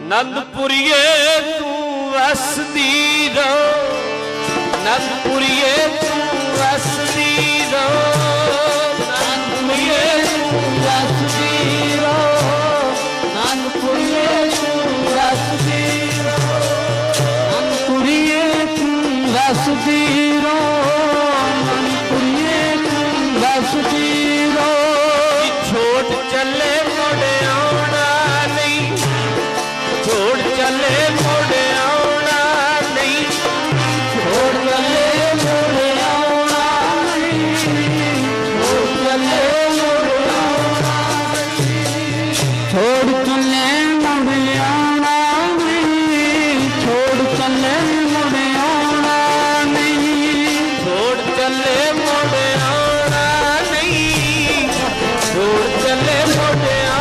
ਨੰਦਪੁਰੀਏ ਤੂੰ ਵਸਦੀ ਰੋ ਨੰਦਪੁਰੀਏ ਤੂੰ ਵਸਦੀ ਰੋ ਨੰਦਪੁਰੀਏ ਤੂੰ ਵਸਦੀ ਰੋ ਨੰਦਪੁਰੀਏ ਤੂੰ ਵਸਦੀ ਰੋ ਕੁੜੀਏ ਤੂੰ ਵਸਦੀ ਰੋ छोड़ चले मुड़ियाना नहीं छोड़ चले मुड़ियाना नहीं छोड़ चले मुड़ियाना नहीं छोड़ चले मुड़िया